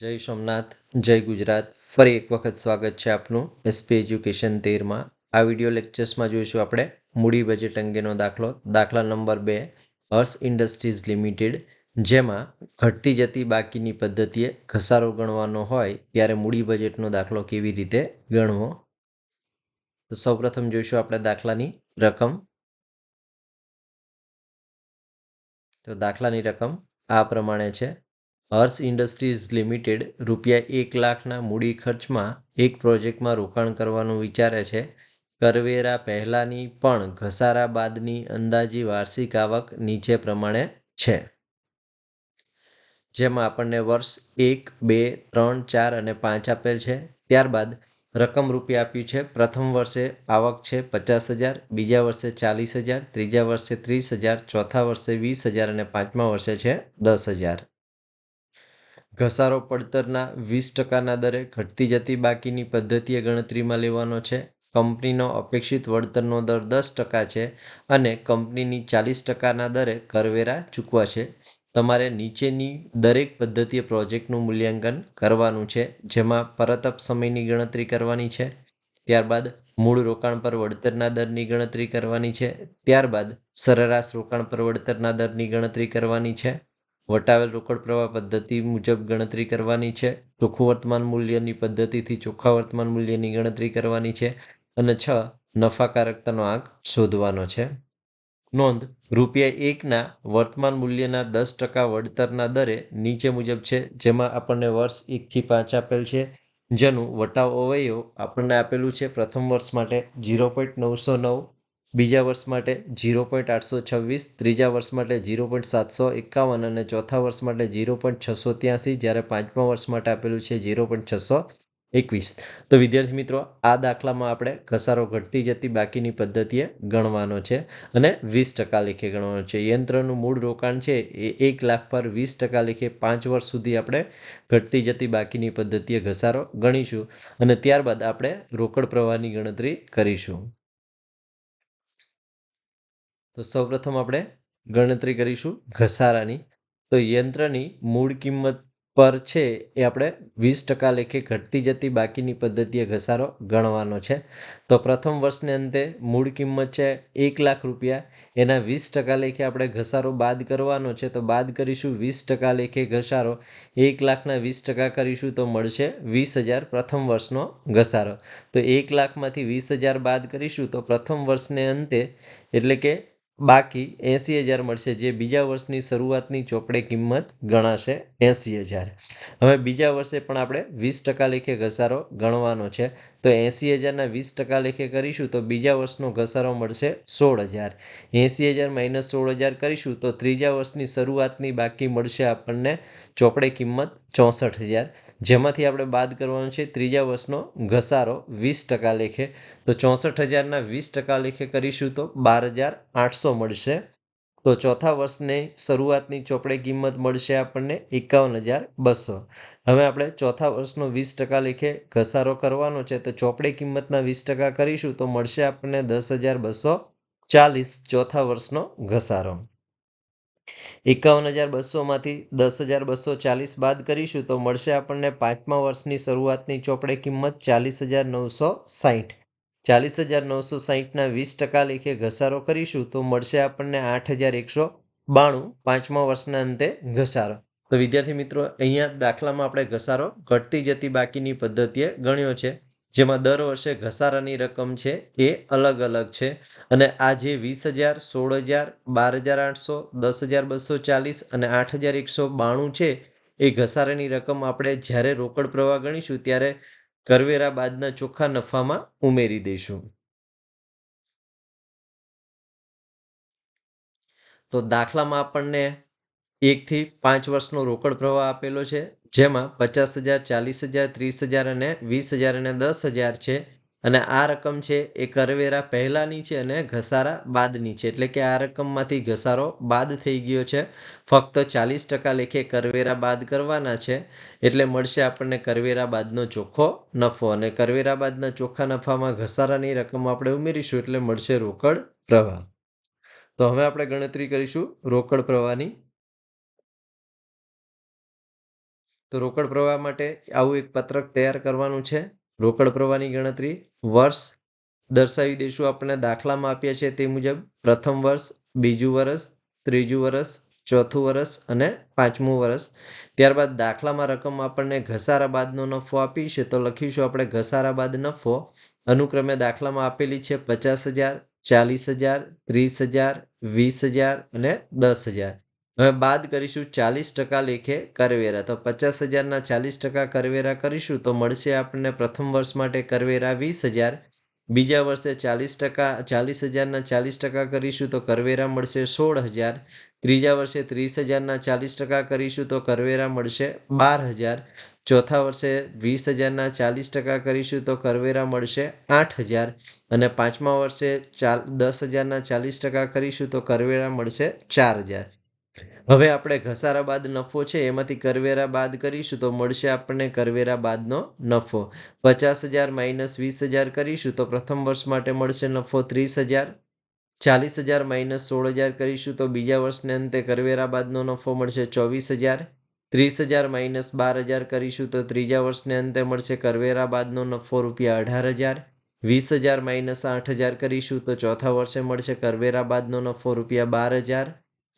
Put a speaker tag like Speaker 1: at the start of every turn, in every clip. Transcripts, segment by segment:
Speaker 1: જય સોમનાથ, જય ગુજરાત. ફરી એક વખત સ્વાગત છે આપનું એસપી એજ્યુકેશન તેરમાં. આ વીડિયો લેક્ચર્સમાં જોઈશું આપણે મૂડી બજેટ અંગેનો દાખલો. દાખલા નંબર બે હર્ષ ઇન્ડસ્ટ્રીઝ લિમિટેડ જેમાં ઘટતી જતી બાકીની પદ્ધતિએ ઘસારો ગણવાનો હોય ત્યારે મૂડી બજેટનો દાખલો કેવી રીતે ગણવો? તો સૌપ્રથમ જોઈશું આપણે દાખલાની રકમ. તો દાખલાની રકમ આ પ્રમાણે છે. હર્ષ ઇન્ડસ્ટ્રીઝ લિમિટેડ રૂપિયા એક લાખના મૂડી ખર્ચમાં એક પ્રોજેક્ટમાં રોકાણ કરવાનું વિચારે છે. કરવેરા પહેલાંની પણ ઘસારા બાદની અંદાજી વાર્ષિક આવક નીચે પ્રમાણે છે. જેમાં આપણને વર્ષ એક, બે, ત્રણ, ચાર અને પાંચ આપેલ છે. ત્યારબાદ રકમ રૂપિયા આપ્યું છે. પ્રથમ વર્ષે આવક છે પચાસ હજાર, બીજા વર્ષે ચાલીસ હજાર, ત્રીજા વર્ષે ત્રીસ હજાર, ચોથા વર્ષે વીસ હજાર અને પાંચમા વર્ષે છે દસ હજાર. ઘસારો પડતરના વીસ ટકાના દરે ઘટતી જતી બાકીની પદ્ધતિએ ગણતરીમાં લેવાનો છે. કંપનીનો અપેક્ષિત વળતરનો દર દસ ટકા છે અને કંપનીની ચાલીસ ટકાના દરે કરવેરા ચૂકવા છે. તમારે નીચેની દરેક પદ્ધતિએ પ્રોજેક્ટનું મૂલ્યાંકન કરવાનું છે, જેમાં પરતપ સમયની ગણતરી કરવાની છે, ત્યારબાદ મૂળ રોકાણ પર વળતરના દરની ગણતરી કરવાની છે, ત્યારબાદ સરેરાશ રોકાણ પર વળતરના દરની ગણતરી કરવાની છે વટાવેલ રોકડ પ્રવાહ પદ્ધતિ મુજબ ગણતરી કરવાની છે. ચોખ્ખું વર્તમાન મૂલ્યની પદ્ધતિથી ચોખ્ખા વર્તમાન મૂલ્યની ગણતરી કરવાની છે અને છ, નફાકારકતાનો આંક શોધવાનો છે. નોંધ, રૂપિયા એકના વર્તમાન મૂલ્યના દસ ટકા વળતરના દરે નીચે મુજબ છે, જેમાં આપણને વર્ષ એકથી પાંચ આપેલ છે, જેનું વટાવ અવયવ આપણને આપેલું છે પ્રથમ વર્ષ માટે ઝીરો પોઈન્ટ નવસો નવ બીજા વર્ષ માટે ઝીરો પોઈન્ટ આઠસો છવ્વીસ, ત્રીજા વર્ષ માટે ઝીરો પોઈન્ટ સાતસો એકાવન અને ચોથા વર્ષ માટે ઝીરો પોઈન્ટ છસો ત્યાંસી જ્યારે પાંચમા વર્ષ માટે આપેલું છે ઝીરો પોઈન્ટ છસો એકવીસ. તો વિદ્યાર્થી મિત્રો, આ દાખલામાં આપણે ઘસારો ઘટતી જતી બાકીની પદ્ધતિએ ગણવાનો છે અને વીસ ટકા લેખે ગણવાનો છે. યંત્રનું મૂળ રોકાણ છે એ એક લાખ પર વીસ ટકા લેખે પાંચ વર્ષ સુધી આપણે ઘટતી જતી બાકીની પદ્ધતિએ ઘસારો ગણીશું અને ત્યારબાદ આપણે રોકડ પ્રવાહની ગણતરી કરીશું. તો સૌપ્રથમ આપણે ગણતરી કરીશું ઘસારાની. તો યંત્રની મૂળ કિંમત પર છે એ આપણે વીસ ટકા લેખે ઘટતી જતી બાકીની પદ્ધતિએ ઘસારો ગણવાનો છે. તો પ્રથમ વર્ષને અંતે મૂળ કિંમત છે એક લાખ રૂપિયા. એના વીસ ટકા લેખે આપણે ઘસારો બાદ કરવાનો છે. તો બાદ કરીશું વીસ ટકા લેખે ઘસારો. એક લાખના વીસ ટકા કરીશું તો મળશે વીસ હજાર પ્રથમ વર્ષનો ઘસારો. તો એક લાખમાંથી વીસ હજાર બાદ કરીશું તો પ્રથમ વર્ષને અંતે એટલે કે બાકી એંસી હજાર મળશે, જે બીજા વર્ષની શરૂઆતની ચોપડે કિંમત ગણાશે એંસી હજાર. હવે બીજા વર્ષે પણ આપણે વીસ ટકા લેખે ઘસારો ગણવાનો છે. તો એંસી હજારના વીસ ટકા લેખે કરીશું તો બીજા વર્ષનો ઘસારો મળશે સોળ હજાર. એંસી હજાર માઇનસ સોળ હજાર કરીશું તો ત્રીજા વર્ષની શરૂઆતની બાકી મળશે આપણને ચોપડે કિંમત ચોસઠ હજાર. જેમાંથી આપણે બાદ કરવાનું છે ત્રીજા વર્ષનો ઘસારો વીસ ટકા લેખે. તો ચોસઠ હજારના વીસ ટકા લેખે કરીશું તો બાર હજાર આઠસો મળશે. તો ચોથા વર્ષની શરૂઆતની ચોપડે કિંમત મળશે આપણને એકાવન હજાર બસો. હવે આપણે ચોથા વર્ષનો વીસ ટકા લેખે ઘસારો કરવાનો છે તો ચોપડે કિંમતના વીસ ટકા કરીશું તો મળશે આપણને દસ હજાર બસો ચાલીસ ચોથા વર્ષનો ઘસારો. એકાવન હજાર બસોમાંથી દસ હજાર બસો ચાલીસ બાદ કરીશું તો મળશે આપણને પાંચમા વર્ષની શરૂઆતની ચોપડે કિંમત ચાલીસ હજાર નવસો સાહીઠ. ચાલીસ હજાર નવસો સાહીઠના વીસ ટકા લેખે ઘસારો કરીશું તો મળશે આપણને આઠ હજાર એકસો બાણું પાંચમા વર્ષના અંતે ઘસારો. તો વિદ્યાર્થી મિત્રો, અહીંયા દાખલામાં આપણે ઘસારો ઘટતી જતી બાકીની પદ્ધતિએ ગણ્યો છે. જેમાં દર વર્ષે ઘસારાની રકમ છે એ અલગ અલગ છે. અને આ જે વીસ હજાર, સોળ હજાર, બાર હજાર આઠસો, દસ હજાર બસો ચાલીસ અને આઠ હજાર એકસો બાણું છે એ ઘસારાની રકમ આપણે જ્યારે રોકડ પ્રવાહ ગણીશું ત્યારે કરવેરા બાદના ચોખ્ખા નફામાં ઉમેરી દઈશું. તો દાખલામાં આપણને એકથી પાંચ વર્ષનો રોકડ પ્રવાહ આપેલો છે, જેમાં પચાસ હજાર, ચાલીસ હજાર, ત્રીસ હજાર અને વીસ હજાર અને દસ હજાર છે. અને આ રકમ છે એ કરવેરા પહેલાંની છે અને ઘસારા બાદની છે. એટલે કે આ રકમમાંથી ઘસારો બાદ થઈ ગયો છે. ફક્ત ચાલીસ ટકા લેખે કરવેરા બાદ કરવાના છે. એટલે મળશે આપણને કરવેરા બાદનો ચોખ્ખો નફો. અને કરવેરા બાદના ચોખ્ખા નફામાં ઘસારાની રકમ આપણે ઉમેરીશું એટલે મળશે રોકડ પ્રવાહ. તો હવે આપણે ગણતરી કરીશું રોકડ પ્રવાહની. તો રોકડ પ્રવાહ માટે આવું એક પત્રક તૈયાર કરવાનું છે. રોકડ પ્રવાહની ગણતરી વર્ષ દર્શાવી દઈશું આપણે દાખલામાં આપ્યા છે તે મુજબ પ્રથમ વર્ષ, બીજું વર્ષ, ત્રીજું વર્ષ, ચોથું વર્ષ અને પાંચમું વર્ષ. ત્યારબાદ દાખલામાં રકમ આપણને ઘસારા બાદનો નફો આપી છે. તો લખીશું આપણે ઘસારા બાદ નફો. અનુક્રમે દાખલામાં આપેલી છે પચાસ હજાર, ચાલીસ હજાર, ત્રીસ હજાર, વીસ હજાર અને દસ હજાર. હવે બાદ કરીશું ચાલીસ ટકા લેખે કરવેરા. તો પચાસ હજારના ચાલીસ ટકા કરવેરા કરીશું તો મળશે આપણને પ્રથમ વર્ષ માટે કરવેરા વીસ હજાર. બીજા વર્ષે ચાલીસ ટકા, ચાલીસ હજારના ચાલીસ ટકા કરીશું તો કરવેરા મળશે સોળ હજાર. ત્રીજા વર્ષે ત્રીસ હજારના ચાલીસ ટકા કરીશું તો કરવેરા મળશે બાર હજાર. ચોથા વર્ષે વીસ હજારના ચાલીસ ટકા કરીશું તો કરવેરા મળશે આઠ હજાર. અને પાંચમા વર્ષે ચાલ, દસ હજારના ચાલીસ ટકા કરીશું તો કરવેરા મળશે ચાર હજાર. હવે આપણે ઘસારા બાદ નફો છે, એમાંથી કરવેરા બાદ કરીશું તો મળશે આપણને કરવેરા બાદનો નફો. પચાસ હજાર માઇનસ વીસ હજાર કરીશું તો પ્રથમ વર્ષ માટે મળશે નફો ત્રીસ હજાર. ચાલીસ હજાર માઇનસ સોળ હજાર કરીશું તો બીજા વર્ષને અંતે કરવેરા બાદનો નફો મળશે ચોવીસ હજાર. ત્રીસ હજાર માઇનસ બાર હજાર કરીશું તો ત્રીજા વર્ષને અંતે મળશે કરવેરા બાદનો નફો રૂપિયા અઢાર હજાર. વીસ હજાર માઇનસ આઠ હજાર કરીશું તો ચોથા વર્ષે મળશે કરવેરા બાદનો નફો રૂપિયા બાર હજાર.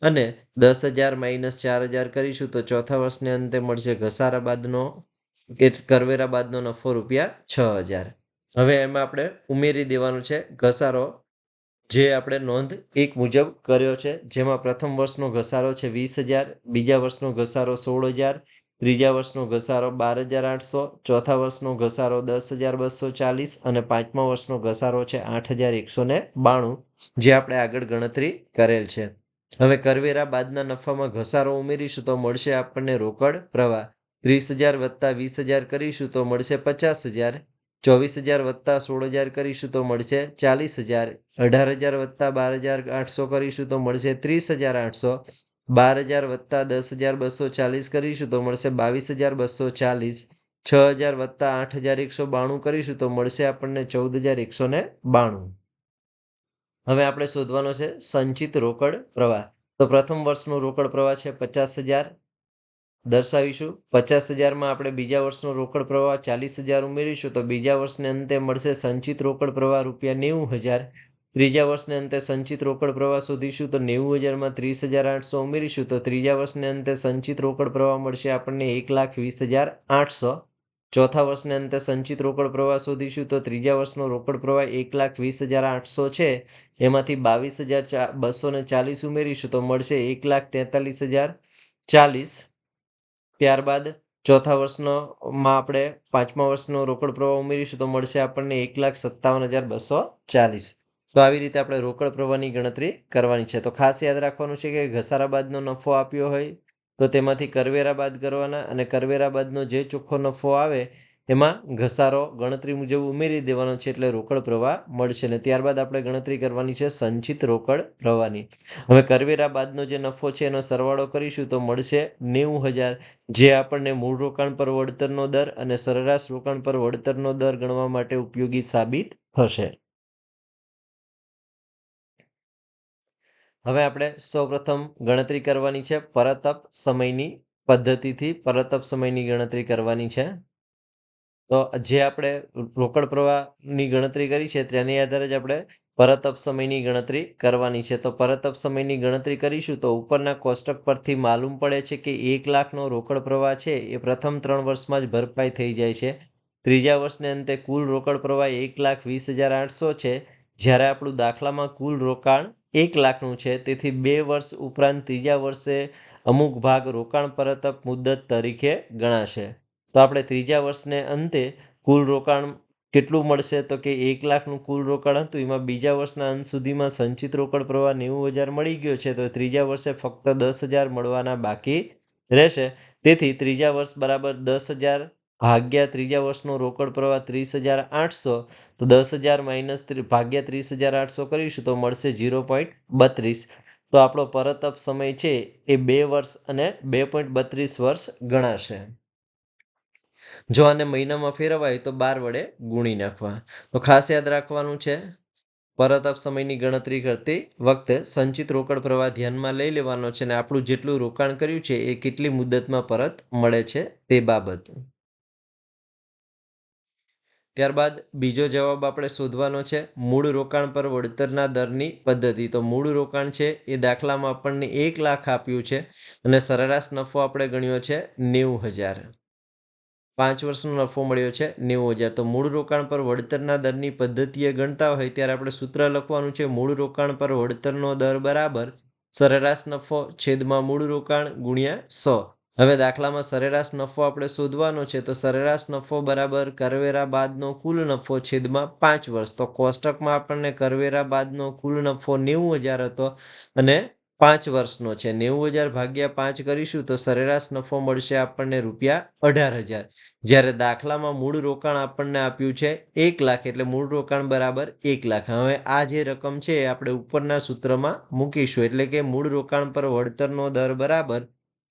Speaker 1: અને દસ હજાર માઇનસ ચાર હજાર કરીશું તો ચોથા વર્ષને અંતે મળશે ઘસારા બાદનો કે કરવેરા બાદનો નફો રૂપિયા છ હજાર. હવે એમાં આપણે ઉમેરી દેવાનું છે ઘસારો, જે આપણે નોંધ એક મુજબ કર્યો છે, જેમાં પ્રથમ વર્ષનો ઘસારો છે વીસ હજાર, બીજા વર્ષનો ઘસારો સોળ હજાર, ત્રીજા વર્ષનો ઘસારો બાર હજાર આઠસો, ચોથા વર્ષનો ઘસારો દસ હજાર બસો ચાલીસ અને પાંચમા વર્ષનો ઘસારો છે આઠ હજાર એકસો ને બાણું, જે આપણે આગળ ગણતરી કરેલ છે. હવે કરવેરા બાદના નફામાં ઘસારો ઉમેરીશું તો મળશે આપણને રોકડ પ્રવાહ. ત્રીસ હજાર વત્તા વીસ હજાર કરીશું તો મળશે પચાસ હજાર. ચોવીસ હજાર વત્તા સોળ હજાર કરીશું તો મળશે ચાલીસ હજાર. અઢાર હજાર વત્તા બાર હજાર આઠસો કરીશું તો મળશે ત્રીસ હજાર આઠસો. બાર હજાર વત્તા દસ હજાર બસો ચાલીસ કરીશું તો મળશે બાવીસ હજાર બસો ચાલીસ. છ હજાર વત્તા આઠ હજાર એકસો બાણું કરીશું તો મળશે આપણને ચૌદ હજાર એકસો ને બાણું. હવે આપણે શોધવાનો છે સંચિત રોકડ પ્રવાહ. તો પ્રથમ વર્ષનો રોકડ પ્રવાહ છે પચાસ હજાર. દર્શાવીશું. પચાસ હજારમાં આપણે બીજા વર્ષનો રોકડ પ્રવાહ ચાલીસ હજાર ઉમેરીશું તો બીજા વર્ષને અંતે મળશે સંચિત રોકડ પ્રવાહ રૂપિયા નેવું હજાર. ત્રીજા વર્ષને અંતે સંચિત રોકડ પ્રવાહ શોધીશું તો નેવું હજારમાં ત્રીસ હજાર આઠસો ઉમેરીશું તો ત્રીજા વર્ષને અંતે સંચિત રોકડ પ્રવાહ મળશે આપણને એક લાખ વીસ હજાર આઠસો. ચોથા વર્ષને અંતે સંચિત રોકડ પ્રવાહ શોધીશું તો ત્રીજા વર્ષનો રોકડ પ્રવાહ એક લાખ વીસ હજાર આઠસો છે. એમાંથી બાવીસ હજાર બસો ને ચાલીસ ઉમેરીશું તો મળશે એક લાખ તેતાલીસ હજાર ચાલીસ. ત્યારબાદ ચોથા વર્ષનો, માં આપણે પાંચમા વર્ષનો રોકડ પ્રવાહ ઉમેરીશું તો મળશે આપણને એક લાખ સત્તાવન હજાર બસો ચાલીસ. તો આવી રીતે આપણે રોકડ પ્રવાહની ગણતરી કરવાની છે. તો ખાસ યાદ રાખવાનું છે કે ઘસારા બાદનો નફો આપ્યો હોય તો તેમાંથી કરવેરા બાદ કરવાના અને કરવેરા બાદનો જે ચોખ્ખો નફો આવે, એમાં ઘસારો ગણતરી મુજબ ઉમેરી દેવાનો છે એટલે રોકડ પ્રવાહ મળશે ને ત્યારબાદ આપણે ગણતરી કરવાની છે સંચિત રોકડ પ્રવાહની. હવે કરવેરા બાદનો જે નફો છે એનો સરવાળો કરીશું તો મળશે નેવું હજાર જે આપણને મૂળ રોકાણ પર વળતરનો દર અને સરેરાશ રોકાણ પર વળતરનો દર ગણવા માટે ઉપયોગી સાબિત થશે. હવે આપણે સૌપ્રથમ ગણતરી કરવાની છે પરતપ સમયની પદ્ધતિથી પરતપ સમયની ગણતરી કરવાની છે. તો જે આપણે રોકડ પ્રવાહની ગણતરી કરી છે તેની આધારે જ આપણે પરતપ સમયની ગણતરી કરવાની છે. તો પરતપ સમયની ગણતરી કરીશું તો ઉપરના કોષ્ટક પરથી માલુમ પડે છે કે એક લાખનો રોકડ પ્રવાહ છે એ પ્રથમ ત્રણ વર્ષમાં જ ભરપાઈ થઈ જાય છે. ત્રીજા વર્ષને અંતે કુલ રોકડ પ્રવાહ એક લાખ વીસ હજાર આઠસો છે. જ્યારે આપણું દાખલામાં કુલ રોકાણ એક લાખનું છે. તેથી બે વર્ષ ઉપરાંત ત્રીજા વર્ષે અમુક ભાગ રોકાણ પરત મુદ્દત તરીકે ગણાશે. તો આપણે ત્રીજા વર્ષને અંતે કુલ રોકાણ કેટલું મળશે? તો કે એક લાખનું કુલ રોકાણ હતું. એમાં બીજા વર્ષના અંત સુધીમાં સંચિત રોકડ પ્રવાહ નેવું હજાર મળી ગયો છે. તો ત્રીજા વર્ષે ફક્ત દસ હજાર મળવાના બાકી રહેશે. તેથી ત્રીજા વર્ષ બરાબર દસ હજાર ભાગ્યા ત્રીજા વર્ષનો રોકડ પ્રવાહ ત્રીસ હજાર આઠસો, તો દસ હજાર માઇનસ ભાગ્યા ત્રીસ હજાર આઠસો કરીશું તો મળશે ઝીરો પોઈન્ટ બત્રીસ. તો આપણો પરતપ સમય છે એ બે વર્ષ અને બે પોઈન્ટ બત્રીસ વર્ષ ગણાશે. જો આને મહિનામાં ફેરવાય તો બાર વડે ગુણી નાખવા. તો ખાસ યાદ રાખવાનું છે પરત સમયની ગણતરી કરતી વખતે સંચિત રોકડ પ્રવાહ ધ્યાનમાં લઈ લેવાનો છે અને આપણું જેટલું રોકાણ કર્યું છે એ કેટલી મુદતમાં પરત મળે છે તે બાબત. ત્યારબાદ બીજો જવાબ આપણે શોધવાનો છે, મૂળ રોકાણ પર વળતરના દરની પદ્ધતિ. તો મૂળ રોકાણ છે એ દાખલામાં આપણને એક લાખ આપ્યું છે અને સરેરાશ નફો આપણે ગણ્યો છે નેવું હજાર. પાંચ વર્ષનો નફો મળ્યો છે નેવું હજાર. તો મૂળ રોકાણ પર વળતરના દરની પદ્ધતિએ ગણતા હોય ત્યારે આપણે સૂત્ર લખવાનું છે, મૂળ રોકાણ પર વળતરનો દર બરાબર સરેરાશ નફો છેદમાં મૂળ રોકાણ ગુણ્યા સો. હવે દાખલામાં સરેરાશ નફો આપણે શોધવાનો છે, તો સરેરાશ નફો બરાબર કરવેરા બાદનો કુલ નફો છેદમાં પાંચ વર્ષ. તો કોષ્ટકમાં આપણને કરવેરા બાદનો કુલ નફો નેવું હજાર હતો અને પાંચ વર્ષનો છે. નેવું હજાર ભાગ્યા પાંચ કરીશું તો સરેરાશ નફો મળશે આપણને રૂપિયા અઢાર હજાર. જ્યારે દાખલામાં મૂળ રોકાણ આપણને આપ્યું છે એક લાખ, એટલે મૂળ રોકાણ બરાબર એક લાખ. હવે આ જે રકમ છે એ આપણે ઉપરના સૂત્રમાં મૂકીશું. એટલે કે મૂળ રોકાણ પર વળતરનો દર બરાબર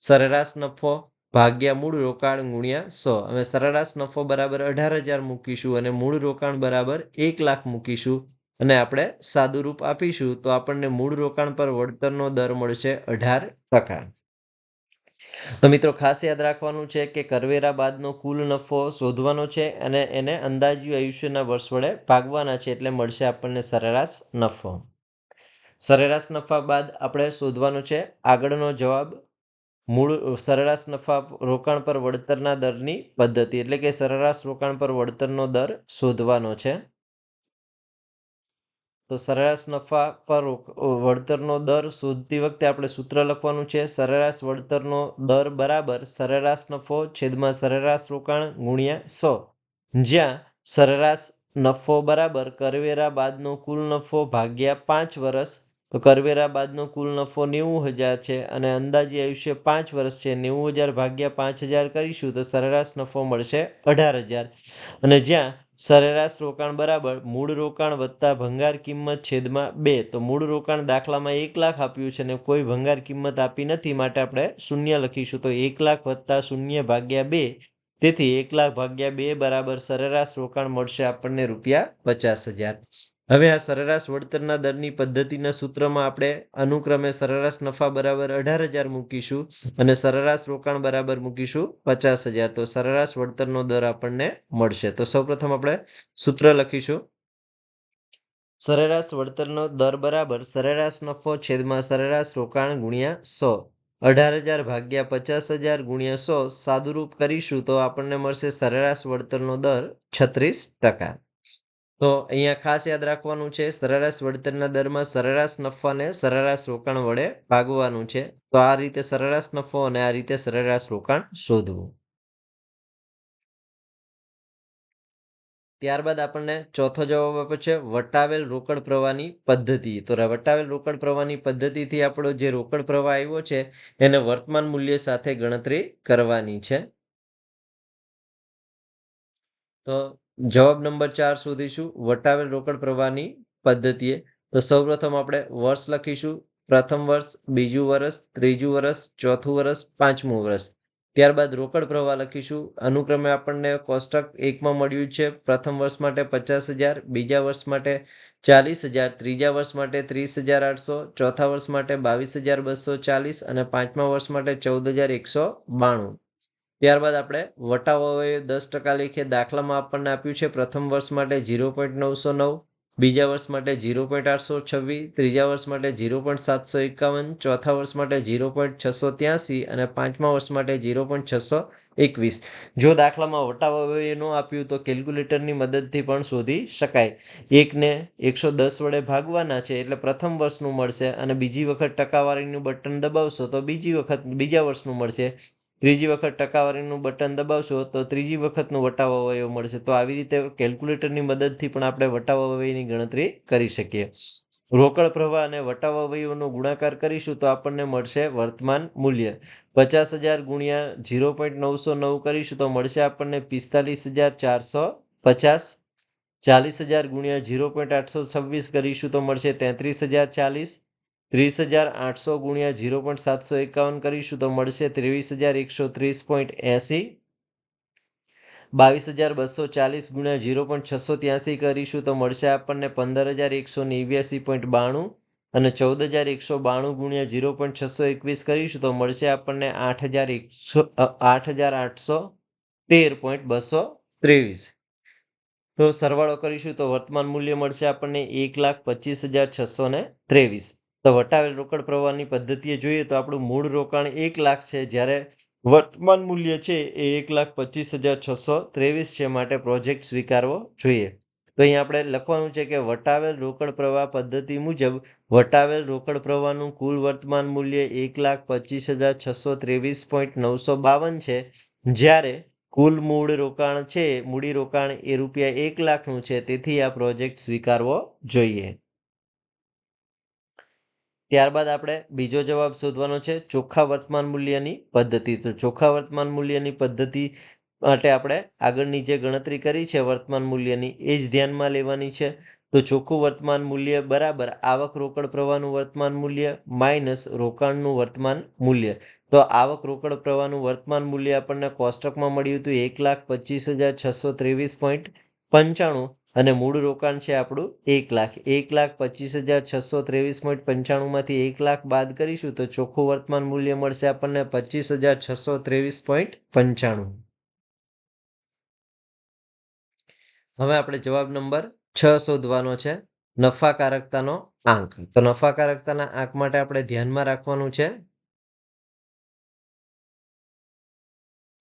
Speaker 1: સરેરાશ નફો ભાગ્યા મૂળ રોકાણ ગુણ્યા સો. હવે સરેરાશ નફો બરાબર અઢાર હજાર મૂકીશું અને મૂળ રોકાણ બરાબર એક લાખ મૂકીશું અને આપણે સાદું રૂપ આપીશું તો આપણને મૂળ રોકાણ પર વળતરનો દર મળશે અઢાર ટકા. તો મિત્રો ખાસ યાદ રાખવાનું છે કે કરવેરા બાદનો કુલ નફો શોધવાનો છે અને એને અંદાજ્યું આયુષ્યના વર્ષ વડે ભાગવાના છે એટલે મળશે આપણને સરેરાશ નફો. સરેરાશ નફા બાદ આપણે શોધવાનો છે આગળનો જવાબ મૂળ સરેરાશ નફા રોકાણ પર વળતરના દરની પદ્ધતિ, એટલે કે સરેરાશ રોકાણ પર વળતરનો દર શોધવાનો છે. તો સરેરાશ નફા પર વળતરનો દર શોધતી વખતે આપણે સૂત્ર લખવાનું છે. સરેરાશ વળતરનો દર બરાબર સરેરાશ નફો છેદમાં સરેરાશ રોકાણ ગુણ્યા સો. જ્યાં સરેરાશ નફો બરાબર કરવેરા બાદનો કુલ નફો ભાગ્યા પાંચ વર્ષ કરવેરા બાદનો કુલ નફો નેવું હજાર છે અને અંદાજે આયુષ્ય પાંચ વર્ષ છે. નેવું હજાર ભાગ્યા પાંચ હજાર કરીશું તો સરેરાશ નફો મળશે અઢાર હજાર અને જ્યાં સરેરાશ રોકાણ બરાબર, મૂળ રોકાણ વત્તા ભંગાર કિંમત છેદમાં બે, તો મૂળ રોકાણ દાખલામાં એક લાખ આપ્યું છે અને કોઈ ભંગાર કિંમત આપી નથી માટે આપણે શૂન્ય લખીશું. તો એક લાખ વત્તા શૂન્ય ભાગ્યા બે, તેથી એક લાખ ભાગ્યા બે બરાબર સરેરાશ રોકાણ મળશે આપણને રૂપિયા પચાસ હજાર હવે આ સરેરાશ વળતરના દરની પદ્ધતિના સૂત્રમાં આપણે અનુક્રમે સરેરાશ નફા બરાબર અઢાર હજાર મૂકીશું અને સરેરાશ રોકાણ બરાબર મૂકીશું પચાસ હજાર. તો સરેરાશ વળતરનો દર આપણને મળશે. તો સૌપ્રથમ આપણે સૂત્ર લખીશું. સરેરાશ વળતરનો દર બરાબર સરેરાશ નફો છેદમાં સરેરાશ રોકાણ ગુણ્યા સો. અઢાર હજાર ભાગ્યા પચાસ હજાર ગુણ્યા સો સાદુરૂપ કરીશું તો આપણને મળશે સરેરાશ વળતરનો દર છત્રીસ ટકા. તો અહીંયા ખાસ યાદ રાખવાનું છે, સરેરાશ વળતરના દરમાં સરેરાશ નફાને સરેરાશ રોકાણ વડે ભાગવાનું છે. તો આ રીતે સરેરાશ નફો અને આ રીતે સરેરાશ રોકાણ શોધવું. ત્યારબાદ આપણને ચોથો જવાબ આપે છે, વટાવેલ રોકડ પ્રવાહની પદ્ધતિ. તો વટાવેલ રોકડ પ્રવાહની પદ્ધતિથી આપણો જે રોકડ પ્રવાહ આવ્યો છે, એને વર્તમાન મૂલ્ય સાથે ગણતરી કરવાની છે. તો જવાબ નંબર ચાર શોધીશું. વટાવેલ રોકડ પ્રવાહની પદ્ધતિએ. તો સૌપ્રથમ આપણે વર્ષ લખીશું. પ્રથમ વર્ષ, બીજું વર્ષ, ત્રીજું વર્ષ, ચોથું વર્ષ, પાંચમું વર્ષ. ત્યારબાદ રોકડ પ્રવાહ લખીશું. અનુક્રમે આપણને કોષ્ટક એકમાં મળ્યું છે. પ્રથમ વર્ષ માટે પચાસ હજાર, બીજા વર્ષ માટે ચાલીસ હજાર, ત્રીજા વર્ષ માટે ત્રીસ હજાર આઠસો, ચોથા વર્ષ માટે બાવીસ હજાર બસો ચાલીસ અને પાંચમા વર્ષ માટે ચૌદ હજાર એકસો બાણું. ત્યારબાદ આપણે વટાવાઓએ દસ ટકા લેખે દાખલામાં આપણને આપ્યું છે. પ્રથમ વર્ષ માટે ઝીરો પોઈન્ટ નવસો નવ, બીજા વર્ષ માટે ઝીરો પોઈન્ટ આઠસો છવ્વીસ, ત્રીજા વર્ષ માટે ઝીરો પોઈન્ટ સાતસો એકાવન, ચોથા વર્ષ માટે ઝીરો પોઈન્ટ છસો ત્યાસી અને પાંચમા વર્ષ માટે ઝીરો પોઈન્ટ છસો એકવીસ. જો દાખલામાં વટાવાઓએ ન આપ્યું તો કેલ્ક્યુલેટરની મદદથી પણ શોધી શકાય. એકને એકસો દસ વડે ભાગવાના છે એટલે પ્રથમ વર્ષનું મળશે અને બીજી વખત ટકાવારીનું બટન દબાવશો તો બીજી વખત બીજા વર્ષનું મળશે. ત્રીજી વખત ટકાવારીનું બટન દબાવશો તો ત્રીજી વખતનું વટાવ અવયવ મળશે. તો આવી રીતે કેલ્ક્યુલેટરની મદદથી પણ આપણે વટાવ અવયવની ગણતરી કરી શકીએ. રોકડ પ્રવાહ અને વટાવ અવયવનો ગુણાકાર કરીશું તો આપણને મળશે વર્તમાન મૂલ્ય. પચાસ હજાર ગુણ્યા ઝીરો પોઈન્ટ નવસો નવ કરીશું તો મળશે આપણને પિસ્તાલીસ હજાર ચારસો પચાસ. ચાલીસ હજાર ગુણ્યા ઝીરો પોઈન્ટ આઠસો છવ્વીસ કરીશું તો મળશે તેત્રીસ હજાર ચાલીસ. ત્રીસ હજાર આઠસો ગુણ્યા ઝીરો પોઈન્ટ સાતસો એકાવન કરીશું તો મળશે ત્રેવીસ હજાર એકસો ત્રીસ પોઈન્ટ એંસી. બાવીસ હજાર બસો ચાલીસ ગુણ્યા ઝીરો પોઈન્ટ છસો ત્યાંસી કરીશું તો મળશે આપણને પંદર હજાર એકસો નેવ્યાસી પોઈન્ટ બાણું અને ચૌદ હજાર એકસો બાણું ગુણ્યા ઝીરો પોઈન્ટ છસો એકવીસ કરીશું તો મળશે આપણને આઠ હજાર એકસો આઠ હજાર આઠસો તેર પોઈન્ટ બસો ત્રેવીસ. તો સરવાળો કરીશું તો વર્તમાન મૂલ્ય મળશે આપણને એક લાખ પચીસ હજાર છસો ને ત્રેવીસ. તો વટાવેલ રોકડ પ્રવાહની પદ્ધતિએ જોઈએ તો આપણું મૂળ રોકાણ એક લાખ છે, જ્યારે વર્તમાન મૂલ્ય છે એ એક લાખ પચીસ હજાર છસો ત્રેવીસ છે માટે પ્રોજેક્ટ સ્વીકારવો જોઈએ. તો અહીં આપણે લખવાનું છે કે વટાવેલ રોકડ પ્રવાહ પદ્ધતિ મુજબ વટાવેલ રોકડ પ્રવાહનું કુલ વર્તમાન મૂલ્ય એક લાખ પચીસ હજાર છસો ત્રેવીસ પોઈન્ટ નવસો બાવન છે, જ્યારે કુલ મૂળ રોકાણ છે, મૂડી રોકાણ એ રૂપિયા એક લાખનું છે, તેથી આ પ્રોજેક્ટ સ્વીકારવો જોઈએ. ત્યારબાદ આપણે બીજો જવાબ શોધવાનો છે ચોખ્ખા વર્તમાન મૂલ્યની પદ્ધતિ. તો ચોખ્ખા વર્તમાન મૂલ્યની પદ્ધતિ માટે આપણે આગળની જે ગણતરી કરી છે વર્તમાન મૂલ્યની, એ જ ધ્યાનમાં લેવાની છે. તો ચોખ્ખું વર્તમાન મૂલ્ય બરાબર આવક રોકડ પ્રવાહનું વર્તમાન મૂલ્ય માઇનસ રોકાણનું વર્તમાન મૂલ્ય. તો આવક રોકડ પ્રવાહનું વર્તમાન મૂલ્ય આપણને કોષ્ટકમાં મળ્યું હતું એક લાખ પચીસ હજાર છસો ત્રેવીસ પોઈન્ટ પંચાણું. અને મૂળ રોકાણ છે આપણું એક લાખ. એક લાખ પચીસ હજાર છસો ત્રેવીસ પોઈન્ટ પંચાણુંમાંથી એક લાખ બાદ કરીશું તો ચોખ્ખું વર્તમાન મૂલ્ય મળશે આપણને પચીસ હજાર છસો ત્રેવીસ પોઈન્ટ પંચાણું. હવે આપણે જવાબ નંબર છ શોધવાનો છે, નફાકારકતાનો આંક. તો નફાકારકતાના આંક માટે આપણે ધ્યાનમાં રાખવાનું છે,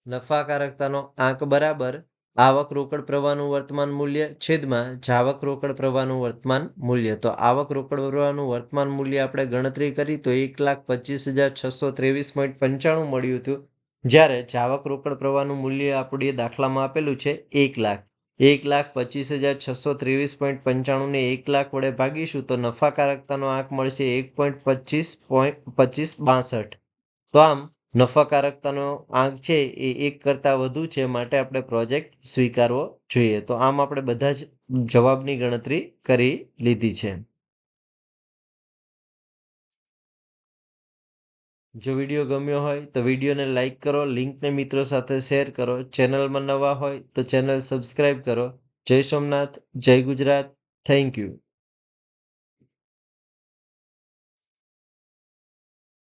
Speaker 1: નફાકારકતાનો આંક બરાબર આવક રોકડ પ્રવાહનું વર્તમાન મૂલ્ય છેદમાં જાવક રોકડ પ્રવાહનું વર્તમાન મૂલ્ય. તો આવક રોકડ પ્રવાહનું વર્તમાન મૂલ્ય આપણે ગણતરી કરી તો એક લાખ પચીસ હજાર છસો ત્રેવીસ પોઈન્ટ પંચાણું મળ્યું હતું. જ્યારે જાવક રોકડ પ્રવાહનું મૂલ્ય આપણે દાખલામાં આપેલું છે એક લાખ. એક લાખ પચીસ હજાર છસો ત્રેવીસ પોઈન્ટ પંચાણુંને એક લાખ વડે ભાગીશું તો નફાકારકતાનો આંક મળશે એક પોઈન્ટ પચીસ પોઈન્ટ પચીસ બાસઠ. તો આમ નફાકારકતાનો આંક છે એ એક કરતાં વધુ છે માટે આપણે પ્રોજેક્ટ સ્વીકારવો જોઈએ. તો આમ આપણે બધા જ જવાબની ગણતરી કરી લીધી છે. જો વીડિયો ગમ્યો હોય તો વિડીયોને લાઇક કરો, લિંકને મિત્રો સાથે શેર કરો. ચેનલમાં નવા હોય તો ચેનલ સબસ્ક્રાઈબ કરો. જય સોમનાથ, જય ગુજરાત. Thank you.